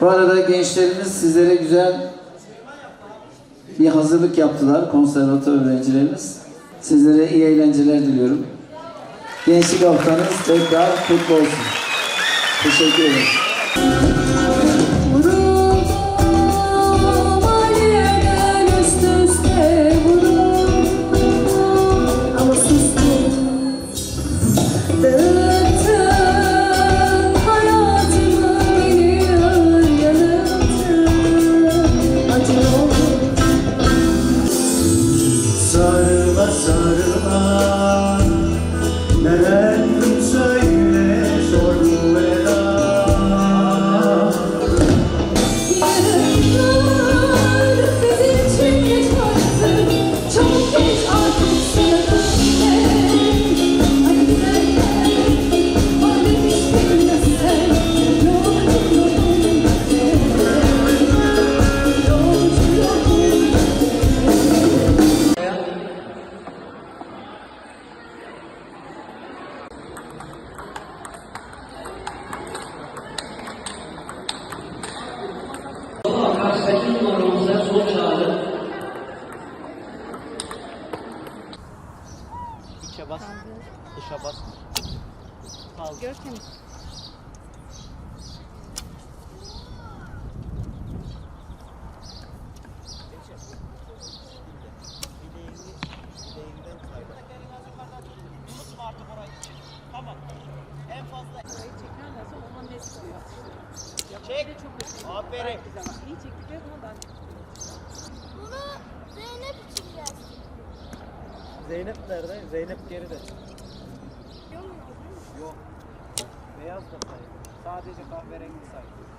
Bu arada gençlerimiz sizlere güzel bir hazırlık yaptılar konservatuvar öğrencilerimiz. Sizlere iyi eğlenceler diliyorum. Gençlik haftanız tekrar kutlu olsun. Teşekkür ederim. İçe bas. Dışa bas. Kaldır. Görkem. Çek. Çok. Aferin. İyi çektikleri zaman ben Bunu Zeynep için gelsin. Zeynep nerede? Zeynep geride. Yok. Beyaz da sayılır. Sadece kahverengi sayılır.